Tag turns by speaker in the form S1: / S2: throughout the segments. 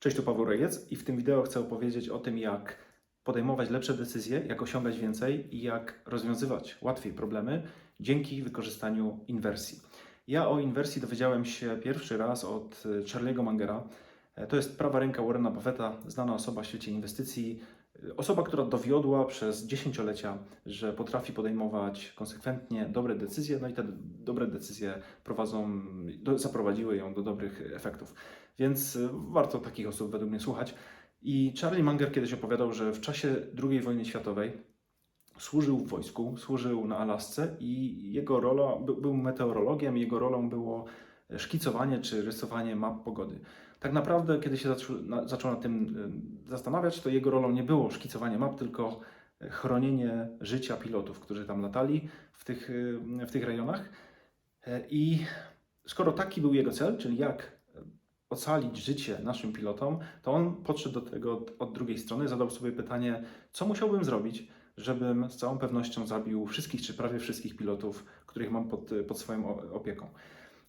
S1: Cześć, tu Paweł Rejec i w tym wideo chcę opowiedzieć o tym, jak podejmować lepsze decyzje, jak osiągać więcej i jak rozwiązywać łatwiej problemy dzięki wykorzystaniu inwersji. Ja o inwersji dowiedziałem się pierwszy raz od Charlie'ego Mangera. To jest prawa ręka Warrena Buffetta, znana osoba w świecie inwestycji, osoba, która dowiodła przez dziesięciolecia, że potrafi podejmować konsekwentnie dobre decyzje, no i te dobre decyzje prowadzą, do, zaprowadziły ją do dobrych efektów. Więc y, warto takich osób według mnie słuchać. I Charlie Munger kiedyś opowiadał, że w czasie II wojny światowej służył w wojsku, służył na Alasce i jego rola, by- był meteorologiem, jego rolą było szkicowanie czy rysowanie map pogody. Tak naprawdę, kiedy się zaczął, na, zaczął nad tym zastanawiać, to jego rolą nie było szkicowanie map, tylko chronienie życia pilotów, którzy tam latali w tych, w tych rejonach. E, I skoro taki był jego cel, czyli jak ocalić życie naszym pilotom, to on podszedł do tego od, drugiej strony, zadał sobie pytanie, co musiałbym zrobić, żebym z całą pewnością zabił wszystkich, czy prawie wszystkich pilotów, których mam pod, pod swoją opieką.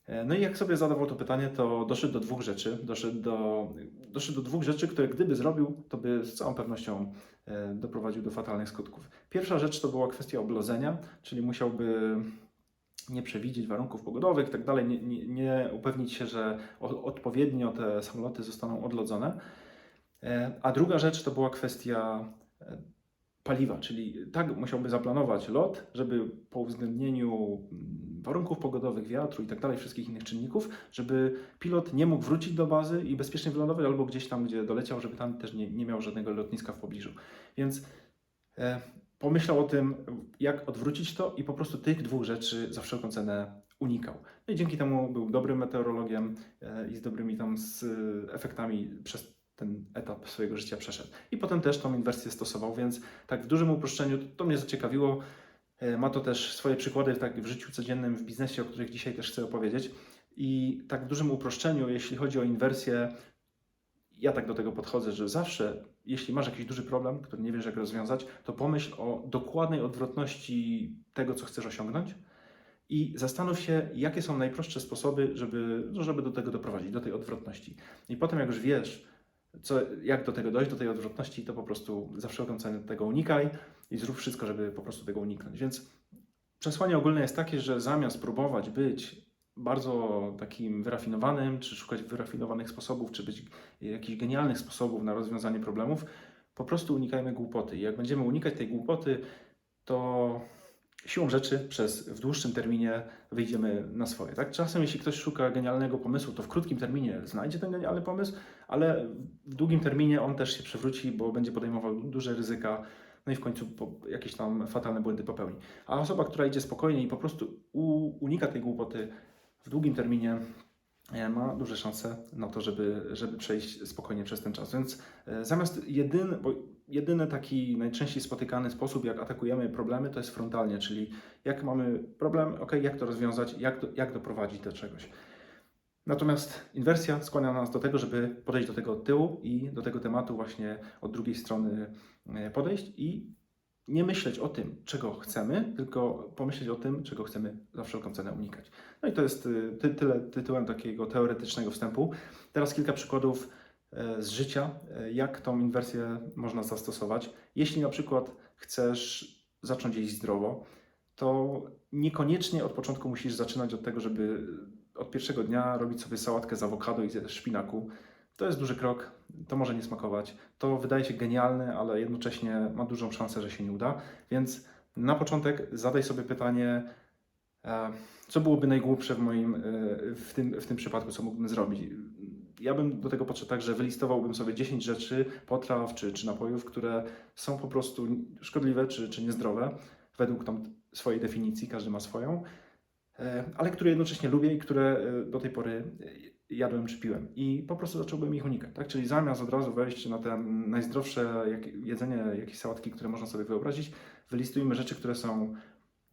S1: E, No i jak sobie zadawał to pytanie, to doszedł do dwóch rzeczy. Doszedł do, doszedł do dwóch rzeczy, które gdyby zrobił, to by z całą pewnością e, doprowadził do fatalnych skutków. Pierwsza rzecz to była kwestia oblodzenia, czyli musiałby nie przewidzieć warunków pogodowych i tak dalej, nie, upewnić się, że odpowiednio te samoloty zostaną odlodzone. E, A druga rzecz to była kwestia paliwa, czyli tak musiałby zaplanować lot, żeby po uwzględnieniu mm, warunków pogodowych, wiatru i tak dalej, wszystkich innych czynników, żeby pilot nie mógł wrócić do bazy i bezpiecznie wylądować albo gdzieś tam, gdzie doleciał, żeby tam też nie, nie miał żadnego lotniska w pobliżu. Więc e, pomyślał o tym, jak odwrócić to i po prostu tych dwóch rzeczy za wszelką cenę unikał. No i dzięki temu był dobrym meteorologiem e, i z dobrymi tam z e, efektami przez ten etap swojego życia przeszedł. I potem też tą inwersję stosował, więc tak w dużym uproszczeniu to, mnie zaciekawiło. E, Ma to też swoje przykłady tak w życiu codziennym, w biznesie, o których dzisiaj też chcę opowiedzieć. I tak w dużym uproszczeniu, jeśli chodzi o inwersję, ja tak do tego podchodzę, że zawsze, jeśli masz jakiś duży problem, który nie wiesz, jak rozwiązać, to pomyśl o dokładnej odwrotności tego, co chcesz osiągnąć i zastanów się, jakie są najprostsze sposoby, żeby, no, żeby do tego doprowadzić, do tej odwrotności. I potem, jak już wiesz, co, jak do tego dojść, do tej odwrotności, to po prostu za wszelką cenę tego unikaj i zrób wszystko, żeby po prostu tego uniknąć. Więc przesłanie ogólne jest takie, że zamiast próbować być bardzo takim wyrafinowanym, czy szukać wyrafinowanych sposobów, czy być jakichś genialnych sposobów na rozwiązanie problemów, po prostu unikajmy głupoty. I jak będziemy unikać tej głupoty, to siłą rzeczy przez w dłuższym terminie wyjdziemy na swoje. Tak? Czasem, jeśli ktoś szuka genialnego pomysłu, to w krótkim terminie znajdzie ten genialny pomysł, ale w długim terminie on też się przewróci, bo będzie podejmował duże ryzyka, no i w końcu jakieś tam fatalne błędy popełni. A osoba, która idzie spokojnie i po prostu unika tej głupoty w długim terminie, ma duże szanse na to, żeby, żeby przejść spokojnie przez ten czas. Więc e, zamiast jedyny, bo jedyny taki najczęściej spotykany sposób, jak atakujemy problemy, to jest frontalnie, czyli jak mamy problem, ok, jak to rozwiązać, jak, do, jak doprowadzić do czegoś. Natomiast inwersja skłania nas do tego, żeby podejść do tego od tyłu i do tego tematu właśnie od drugiej strony e, podejść i nie myśleć o tym, czego chcemy, tylko pomyśleć o tym, czego chcemy za wszelką cenę unikać. No i to jest y, ty, tyle tytułem takiego teoretycznego wstępu. Teraz kilka przykładów e, z życia, e, jak tą inwersję można zastosować. Jeśli na przykład chcesz zacząć jeść zdrowo, to niekoniecznie od początku musisz zaczynać od tego, żeby od pierwszego dnia robić sobie sałatkę z awokado i ze szpinaku. To jest duży krok, to może nie smakować. To wydaje się genialne, ale jednocześnie ma dużą szansę, że się nie uda. Więc na początek zadaj sobie pytanie, e, co byłoby najgłupsze w moim, e, w tym, w tym przypadku, co mógłbym zrobić. Ja bym do tego podszedł tak, że wylistowałbym sobie 10 rzeczy, potraw czy, czy napojów, które są po prostu szkodliwe czy, czy niezdrowe, według tam swojej definicji, każdy ma swoją, e, ale które jednocześnie lubię i które do tej pory jadłem czy piłem. I po prostu zacząłbym ich unikać. Tak? Czyli zamiast od razu wejść na te najzdrowsze jedzenie, jakieś sałatki, które można sobie wyobrazić, wylistujmy rzeczy, które są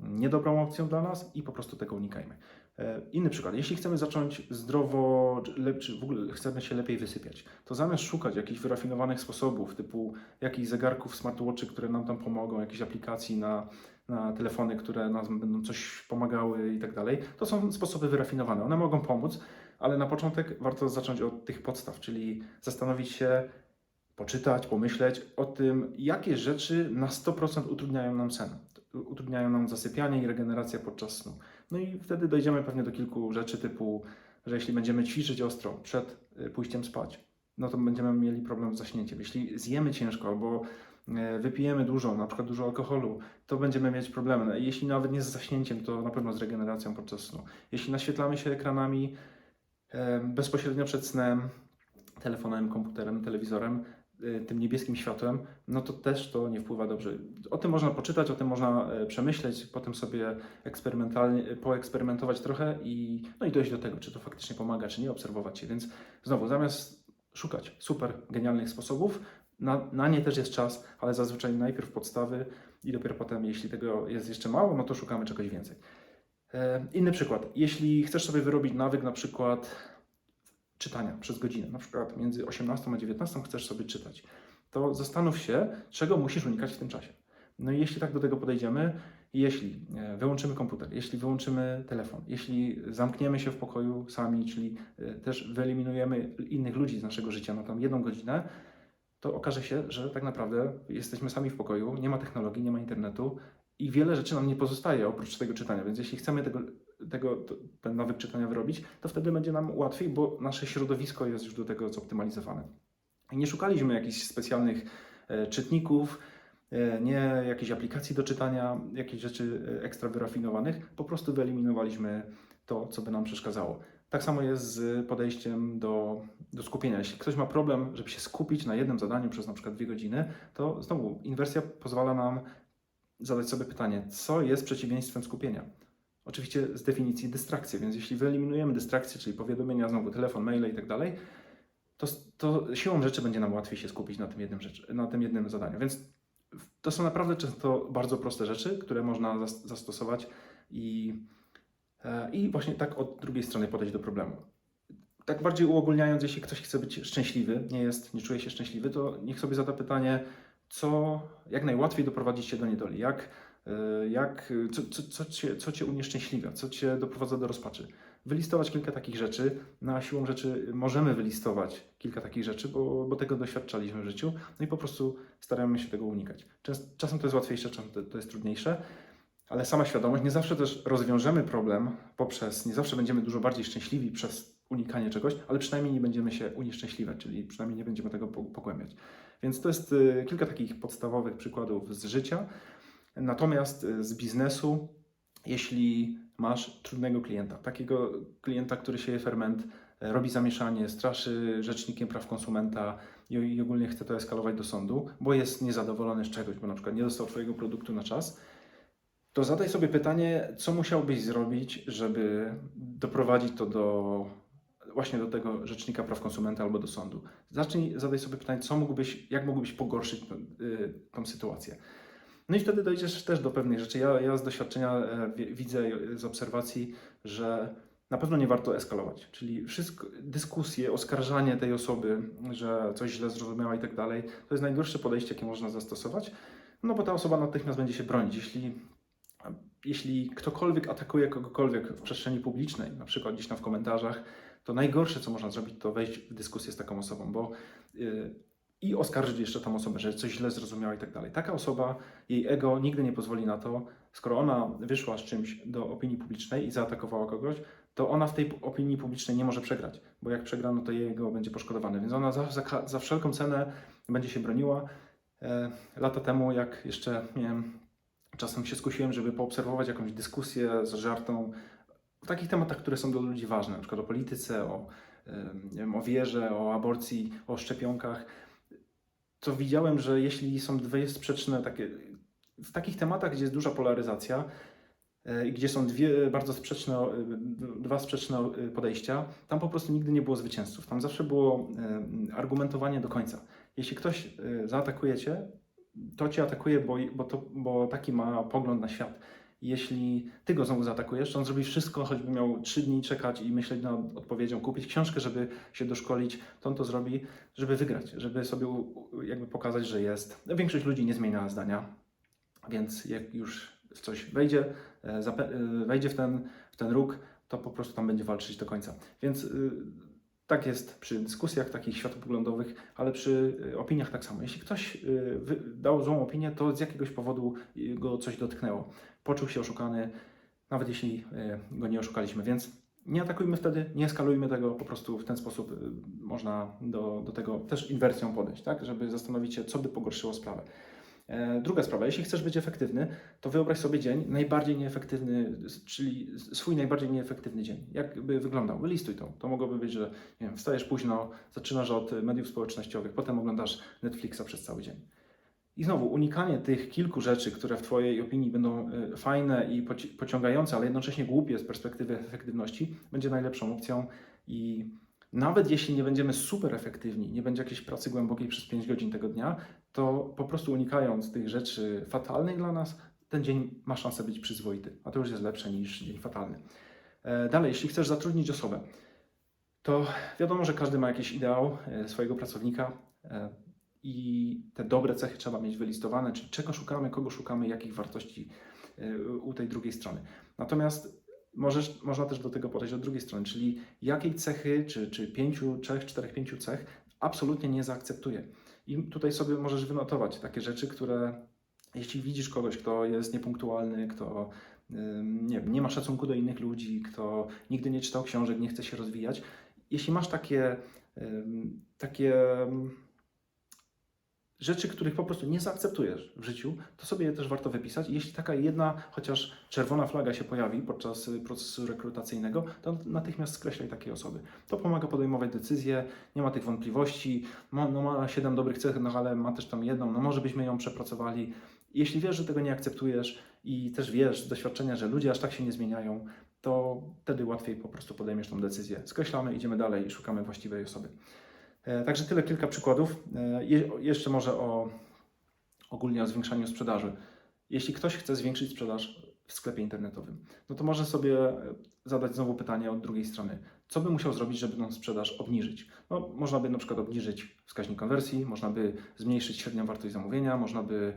S1: niedobrą opcją dla nas i po prostu tego unikajmy. E, Inny przykład. Jeśli chcemy zacząć zdrowo, czy w ogóle chcemy się lepiej wysypiać, to zamiast szukać jakichś wyrafinowanych sposobów, typu jakichś zegarków, smartwatchy, które nam tam pomogą, jakichś aplikacji na, na telefony, które nam będą coś pomagały i tak dalej, to są sposoby wyrafinowane. One mogą pomóc, ale na początek warto zacząć od tych podstaw, czyli zastanowić się, poczytać, pomyśleć o tym, jakie rzeczy na 100% utrudniają nam sen, utrudniają nam zasypianie i regenerację podczas snu. No i wtedy dojdziemy pewnie do kilku rzeczy typu, że jeśli będziemy ćwiczyć ostro przed y, pójściem spać, no to będziemy mieli problem z zaśnięciem. Jeśli zjemy ciężko albo e, wypijemy dużo, na przykład dużo alkoholu, to będziemy mieć problemy. No Jeśli nawet nie z zaśnięciem, to na pewno z regeneracją podczas snu. Jeśli naświetlamy się ekranami bezpośrednio przed snem, telefonem, komputerem, telewizorem, e, tym niebieskim światłem, no to też to nie wpływa dobrze. O tym można poczytać, o tym można e, przemyśleć, potem sobie eksperymentalnie, e, poeksperymentować trochę i, no i dojść do tego, czy to faktycznie pomaga, czy nie, obserwować się. Więc znowu, zamiast szukać super genialnych sposobów, na, na nie też jest czas, ale zazwyczaj najpierw podstawy i dopiero potem, jeśli tego jest jeszcze mało, no to szukamy czegoś więcej. E, inny przykład. Jeśli chcesz sobie wyrobić nawyk na przykład czytania przez godzinę, na przykład między 18 a 19 chcesz sobie czytać, to zastanów się, czego musisz unikać w tym czasie. No i jeśli tak do tego podejdziemy, jeśli e, wyłączymy komputer, jeśli wyłączymy telefon, jeśli zamkniemy się w pokoju sami, czyli e, też wyeliminujemy innych ludzi z naszego życia na tam jedną godzinę, to okaże się, że tak naprawdę jesteśmy sami w pokoju, nie ma technologii, nie ma internetu i wiele rzeczy nam nie pozostaje oprócz tego czytania. Więc jeśli chcemy tego, tego, ten nawyk czytania wyrobić, to wtedy będzie nam łatwiej, bo nasze środowisko jest już do tego zoptymalizowane. Nie szukaliśmy jakichś specjalnych e, czytników, e, nie jakiejś aplikacji do czytania, jakichś rzeczy e, ekstra wyrafinowanych, po prostu wyeliminowaliśmy to, co by nam przeszkadzało. Tak samo jest z podejściem do, do skupienia. Jeśli ktoś ma problem, żeby się skupić na jednym zadaniu przez na przykład dwie godziny, to znowu inwersja pozwala nam zadać sobie pytanie, co jest przeciwieństwem skupienia. Oczywiście z definicji dystrakcje, więc jeśli wyeliminujemy dystrakcje, czyli powiadomienia, znowu telefon, maile i tak dalej, to, siłą rzeczy będzie nam łatwiej się skupić na tym jednym, na tym jednym zadaniu. Więc to są naprawdę często bardzo proste rzeczy, które można zas- zastosować i, e, i właśnie tak od drugiej strony podejść do problemu. Tak bardziej uogólniając, jeśli ktoś chce być szczęśliwy, nie jest, nie czuje się szczęśliwy, to niech sobie zada pytanie, co, jak najłatwiej doprowadzić się do niedoli, jak, e, jak, co, co, co, cię, co cię unieszczęśliwia, co cię doprowadza do rozpaczy. Wylistować kilka takich rzeczy, na siłą rzeczy możemy wylistować kilka takich rzeczy, bo, bo tego doświadczaliśmy w życiu, no i po prostu staramy się tego unikać. Czas, czasem to jest łatwiejsze, czasem to, to jest trudniejsze, ale sama świadomość, nie zawsze też rozwiążemy problem poprzez, nie zawsze będziemy dużo bardziej szczęśliwi przez unikanie czegoś, ale przynajmniej nie będziemy się unieszczęśliwiać, czyli przynajmniej nie będziemy tego po- pogłębiać. Więc to jest y, kilka takich podstawowych przykładów z życia. Natomiast y, z biznesu, jeśli masz trudnego klienta, takiego klienta, który sieje ferment, e, robi zamieszanie, straszy rzecznikiem praw konsumenta i, ogólnie chce to eskalować do sądu, bo jest niezadowolony z czegoś, bo na przykład nie dostał Twojego produktu na czas, to zadaj sobie pytanie, co musiałbyś zrobić, żeby doprowadzić to do właśnie do tego rzecznika praw konsumenta albo do sądu. Zacznij, zadaj sobie pytanie, co mógłbyś, jak mógłbyś pogorszyć tą, y, tą sytuację. No i wtedy dojdziesz też do pewnych rzeczy. Ja, ja z doświadczenia e, wi- widzę z obserwacji, że na pewno nie warto eskalować. Czyli wszystko, dyskusje, oskarżanie tej osoby, że coś źle zrozumiała i tak dalej, to jest najgorsze podejście, jakie można zastosować, no bo ta osoba natychmiast będzie się bronić. Jeśli, jeśli ktokolwiek atakuje kogokolwiek w przestrzeni publicznej, na przykład gdzieś tam w komentarzach, to najgorsze, co można zrobić, to wejść w dyskusję z taką osobą, bo yy, i oskarżyć jeszcze tą osobę, że coś źle zrozumiała i tak dalej. Taka osoba, jej ego nigdy nie pozwoli na to, skoro ona wyszła z czymś do opinii publicznej i zaatakowała kogoś, to ona w tej opinii publicznej nie może przegrać, bo jak przegra, no to jej ego będzie poszkodowany. Więc ona za, za, za wszelką cenę będzie się broniła. E, lata temu, jak jeszcze czasem się skusiłem, żeby poobserwować jakąś dyskusję z żartą w takich tematach, które są dla ludzi ważne, na przykład o polityce, o, wiem, o wierze, o aborcji, o szczepionkach, to widziałem, że jeśli są dwie sprzeczne takie, w takich tematach, gdzie jest duża polaryzacja e, i gdzie są dwie bardzo sprzeczne, e, dwa sprzeczne e, podejścia, tam po prostu nigdy nie było zwycięzców. Tam zawsze było argumentowanie do końca. Jeśli ktoś zaatakuje cię, to cię atakuje, bo, bo, to, bo taki ma pogląd na świat. Jeśli ty go znowu zaatakujesz, to on zrobi wszystko, choćby miał trzy dni czekać i myśleć nad odpowiedzią, kupić książkę, żeby się doszkolić, to on to zrobi, żeby wygrać, żeby sobie jakby pokazać, że jest. No, Większość ludzi nie zmienia zdania, więc jak już w coś wejdzie, e, e, wejdzie w ten, w ten róg, to po prostu tam będzie walczyć do końca. Więc y, tak jest przy dyskusjach takich światopoglądowych, ale przy y, opiniach tak samo. Jeśli ktoś y, dał złą opinię, to z jakiegoś powodu go coś dotknęło. Poczuł się oszukany, nawet jeśli y, go nie oszukaliśmy, więc nie atakujmy wtedy, nie eskalujmy tego, po prostu w ten sposób y, można do, do tego też inwersją podejść, tak, żeby zastanowić się, co by pogorszyło sprawę. E, Druga sprawa, jeśli chcesz być efektywny, to wyobraź sobie dzień najbardziej nieefektywny, czyli swój najbardziej nieefektywny dzień. Jak by wyglądał? Wylistuj to. To mogłoby być, że nie wiem, wstajesz późno, zaczynasz od mediów społecznościowych, potem oglądasz Netflixa przez cały dzień. I znowu unikanie tych kilku rzeczy, które w Twojej opinii będą y, fajne i poci- pociągające, ale jednocześnie głupie z perspektywy efektywności, będzie najlepszą opcją. I nawet jeśli nie będziemy super efektywni, nie będzie jakiejś pracy głębokiej przez 5 godzin tego dnia, to po prostu unikając tych rzeczy fatalnych dla nas, ten dzień ma szansę być przyzwoity, a to już jest lepsze niż dzień fatalny. E, Dalej, jeśli chcesz zatrudnić osobę, to wiadomo, że każdy ma jakiś ideał e, swojego pracownika e, i te dobre cechy trzeba mieć wylistowane, czyli czego szukamy, kogo szukamy, jakich wartości e, u tej drugiej strony. Natomiast możesz, można też do tego podejść od drugiej strony, czyli jakiej cechy, czy, czy pięciu, trzech, czterech, pięciu cech absolutnie nie zaakceptuję. I tutaj sobie możesz wynotować takie rzeczy, które jeśli widzisz kogoś, kto jest niepunktualny, kto nie, nie ma szacunku do innych ludzi, kto nigdy nie czytał książek, nie chce się rozwijać, jeśli masz takie, takie rzeczy, których po prostu nie zaakceptujesz w życiu, to sobie je też warto wypisać. Jeśli taka jedna, chociaż czerwona flaga się pojawi podczas y, procesu rekrutacyjnego, to natychmiast skreślaj takie osoby. To pomaga podejmować decyzje, nie ma tych wątpliwości, ma, no ma 7 dobrych cech, no ale ma też tam jedną, no może byśmy ją przepracowali. Jeśli wiesz, że tego nie akceptujesz i też wiesz z doświadczenia, że ludzie aż tak się nie zmieniają, to wtedy łatwiej po prostu podejmiesz tą decyzję. Skreślamy, idziemy dalej i szukamy właściwej osoby. E, Także tyle kilka przykładów. E, je- Jeszcze może o ogólnie o zwiększaniu sprzedaży. Jeśli ktoś chce zwiększyć sprzedaż w sklepie internetowym, no to może sobie e, zadać znowu pytanie od drugiej strony. Co by musiał zrobić, żeby tą sprzedaż obniżyć? No, można by na przykład obniżyć wskaźnik konwersji, można by zmniejszyć średnią wartość zamówienia, można by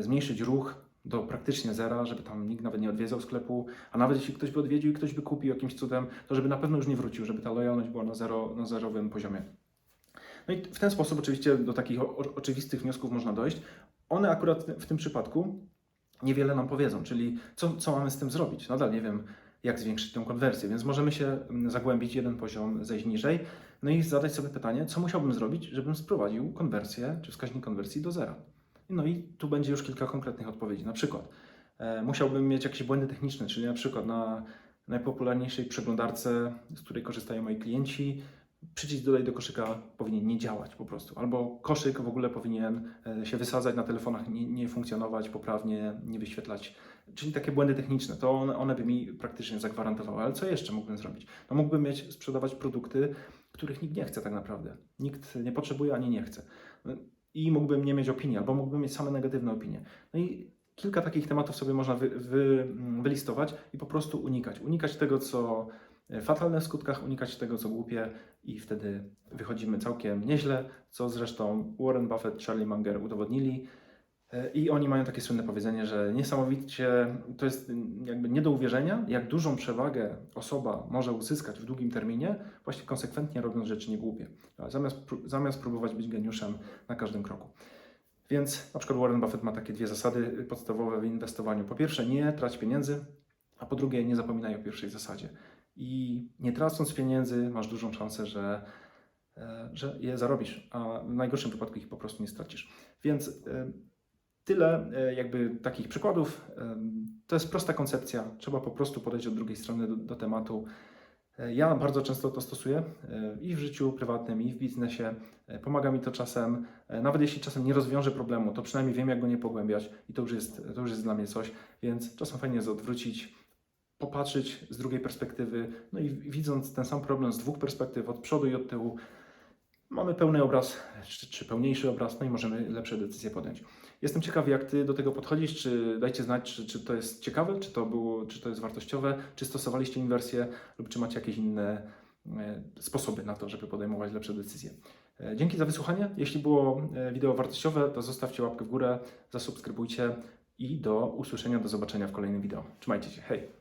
S1: zmniejszyć ruch do praktycznie zera, żeby tam nikt nawet nie odwiedzał sklepu, a nawet jeśli ktoś by odwiedził i ktoś by kupił jakimś cudem, to żeby na pewno już nie wrócił, żeby ta lojalność była na, zero, na zerowym poziomie. No i w ten sposób oczywiście do takich oczywistych wniosków można dojść. One akurat w tym przypadku niewiele nam powiedzą, czyli co, co mamy z tym zrobić. Nadal nie wiem, jak zwiększyć tę konwersję, więc możemy się mm, zagłębić jeden poziom, zejść niżej, no i zadać sobie pytanie, co musiałbym zrobić, żebym sprowadził konwersję, czy wskaźnik konwersji do zera. No i tu będzie już kilka konkretnych odpowiedzi. Na przykład e, musiałbym mieć jakieś błędy techniczne, czyli na przykład na najpopularniejszej przeglądarce, z której korzystają moi klienci, przycisk dodaj do koszyka powinien nie działać po prostu, albo koszyk w ogóle powinien e, się wysadzać na telefonach, nie, nie funkcjonować poprawnie, nie wyświetlać, czyli takie błędy techniczne, to one, one by mi praktycznie zagwarantowały. Ale co jeszcze mógłbym zrobić? No mógłbym mieć, sprzedawać produkty, których nikt nie chce tak naprawdę. Nikt nie potrzebuje ani nie chce. I mógłbym nie mieć opinii, albo mógłbym mieć same negatywne opinie. No i kilka takich tematów sobie można wy, wy, wylistować i po prostu unikać. Unikać tego, co fatalne w skutkach, unikać tego, co głupie i wtedy wychodzimy całkiem nieźle, co zresztą Warren Buffett, Charlie Munger udowodnili. E, I oni mają takie słynne powiedzenie, że niesamowicie to jest jakby nie do uwierzenia, jak dużą przewagę osoba może uzyskać w długim terminie, właśnie konsekwentnie robiąc rzeczy niegłupie, zamiast, zamiast próbować być geniuszem na każdym kroku. Więc na przykład Warren Buffett ma takie dwie zasady podstawowe w inwestowaniu. Po pierwsze, nie trać pieniędzy, a po drugie, nie zapominaj o pierwszej zasadzie. I nie tracąc pieniędzy, masz dużą szansę, że, e, że je zarobisz, a w najgorszym wypadku ich po prostu nie stracisz. Więc e, tyle e, jakby takich przykładów. To jest prosta koncepcja, trzeba po prostu podejść od drugiej strony do, do tematu. Ja bardzo często to stosuję i w życiu prywatnym, i w biznesie. Pomaga mi to czasem, nawet jeśli czasem nie rozwiążę problemu, to przynajmniej wiem, jak go nie pogłębiać i to już jest, to już jest dla mnie coś, więc czasem fajnie jest odwrócić, popatrzeć z drugiej perspektywy, no i widząc ten sam problem z dwóch perspektyw, od przodu i od tyłu, mamy pełny obraz, czy, czy pełniejszy obraz, no i możemy lepsze decyzje podjąć. Jestem ciekawy, jak Ty do tego podchodzisz, czy dajcie znać, czy, czy to jest ciekawe, czy to, było, czy to jest wartościowe, czy stosowaliście inwersję lub czy macie jakieś inne e, sposoby na to, żeby podejmować lepsze decyzje. E, Dzięki za wysłuchanie. Jeśli było e, wideo wartościowe, to zostawcie łapkę w górę, zasubskrybujcie i do usłyszenia, do zobaczenia w kolejnym wideo. Trzymajcie się, hej!